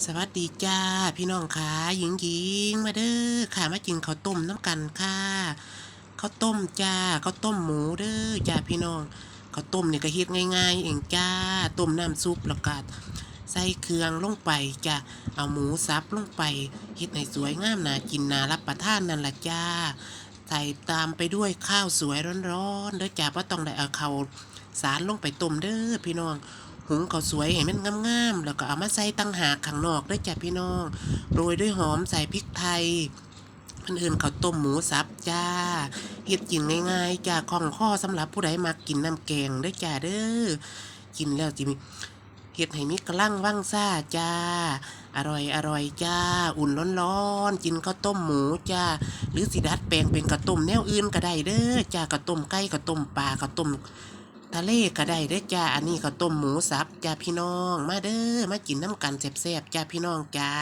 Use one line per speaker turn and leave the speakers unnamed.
สวัสดีจ้า พี่น้องขาหญิงหญิงมาเด้อค่ะมากินข้าวต้มน้ำกันค่ะข้าวต้มจ้าข้าวต้มหมูเด้อจ้าพี่น้องข้าวต้มเนี่ยก็เฮ็ดง่ายๆ เองจ้าต้มน้ำซุปแล้วก็ใส่เครื่องลงไปจ้าเอาหมูสับลงไปเฮ็ดให้สวยงามน่ากินน่ารับประทานนั่นละจ้าใส่ตามไปด้วยข้าวสวยร้อนๆเด้อจ้าว่าต้องได้เอาข้าวสารลงไปต้มเด้อพี่น้อง หุงข้าสวยให้มันงามๆแล้วก็เอามาใส่ตั้งหากข้างนอกด้วยจ้ะพี่น้องโรยด้วยหอมใส่พริกไทยมันอื่นเขาต้มหมูสับจ้าเฮ็ดกินง่ายๆจ้าคล่องข้อสำหรับผู้ใดมักกินน้ำแกงด้อจ้าเด้อกินแล้วจิมีเฮ็ดให้มีกระลังว่างซ่าจ้า อร่อยอร่อยจ้า อุ่นร้อนๆกินข้าวต้มหมูจ้า หรือสิดัดแปลงเป็นข้าวต้มแนวอื่นก็ได้เด้อจ้าข้าวต้มไก่ข้าวต้มปลาข้าวต้ม ทะเลก็ได้เด้อจ้า อันนี้ข้าวต้มหมูสับจ้าพี่น้อง มาเด้อ มากินน้ำกันแซ่บๆจ้าพี่น้องจ้า